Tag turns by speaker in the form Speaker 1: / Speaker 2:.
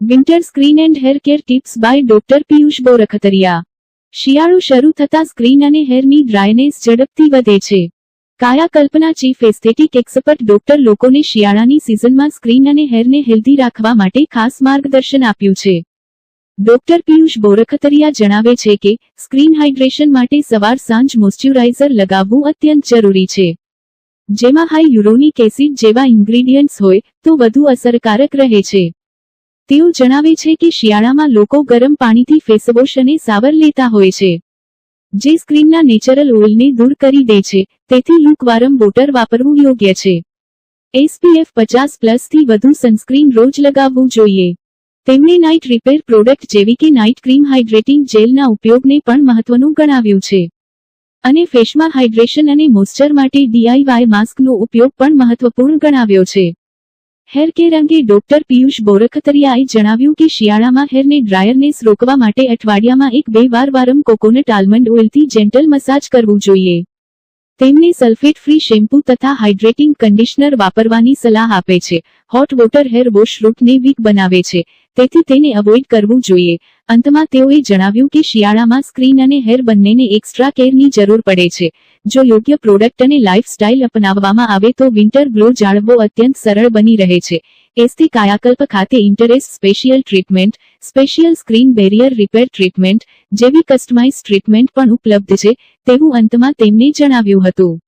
Speaker 1: Winter skin and hair care tips by doctor Piyush Borkhatariya શિયાળો શરૂ થતા screen અને હેરની ડ્રાયનેસ ઝડપથી વધે છે. કાયાકલ્પના ચીફ એસ્થેટિક એક્સપર્ટ ડોક્ટર લોકોને શિયાળાની સિઝનમાં સ્ક્રીન અને હેરને હેલ્ધી રાખવા માટે ખાસ માર્ગદર્શન આપ્યું છે. ડોક્ટર પિયુષ બોરખતરિયા જણાવે છે કે, સ્ક્રીન હાઇડ્રેશન માટે સવાર સાંજ મોઇશ્ચરાઇઝર લગાવવું અત્યંત જરૂરી છે. જેમાં હાઈ યુરોનિક એસિડ જેવા ઇન્ગ્રીડિયન્ટ્સ હોય, તો વધુ અસરકારક રહે છે. તેઓ જણાવે છે કે શિયાળામાં લોકો ગરમ પાણીથી ફેસવોશ અને સાવર લેતા હોય છે, જે સ્ક્રીનના નેચરલ ઓઇલને દૂર કરી દે છે, તેથી લુકવારમ વોટર વાપરવું યોગ્ય છે. એસપીએફ પચાસ પ્લસથી વધુ સનસ્ક્રીન રોજ લગાવવું જોઈએ. તેમણે નાઇટ રિપેર પ્રોડક્ટ જેવી કે નાઇટ ક્રીમ હાઇડ્રેટિંગ જેલના ઉપયોગને પણ મહત્વનું ગણાવ્યું છે. અને ફેશમાં હાઇડ્રેશન અને મોઇશ્ચર માટે ડીઆઈવાય માસ્કનો ઉપયોગ પણ મહત્વપૂર્ણ ગણાવ્યો છે. હેર કેર અંગે ડોક્ટર પિયુષ બોરખતરિયાએ જણાવ્યું કે શિયાળામાં હેરને ડ્રાયરનેસ રોકવા માટે અઠવાડિયામાં એક બે વાર વારમ કોકોનટ આલમંડ ઓઇલથી જેન્ટલ મસાજ કરવું જોઈએ. તેમને સલ્ફેટ ફ્રી શેમ્પૂ તથા હાઇડ્રેટિંગ કન્ડિશનર વાપરવાની સલાહ આપે છે. હોટ વોટર હેર વોશ રૂટને વીક બનાવે છે. તેથી તેને અવોઇડ કરવું જોઈએ. અંતમાં તેઓએ જણાવ્યું કે શિયાળામાં સ્ક્રીન અને હેર બંનેને એક્સ્ટ્રા કેરની જરૂર પડે છે. જો યોગ્ય પ્રોડક્ટ અને લાઇફસ્ટાઇલ અપનાવવામાં આવે તો વિન્ટર ગ્લો જાળવવો અત્યંત સરળ બની રહે છે. એસથી કાયાકલ્પ ખાતે interest special treatment special screen barrier repair treatment જેવી કસ્ટમાઇઝ ટ્રીટમેન્ટ પણ ઉપલબ્ધ છે, તેવું અંતમાં તેમણે જણાવ્યું હતું.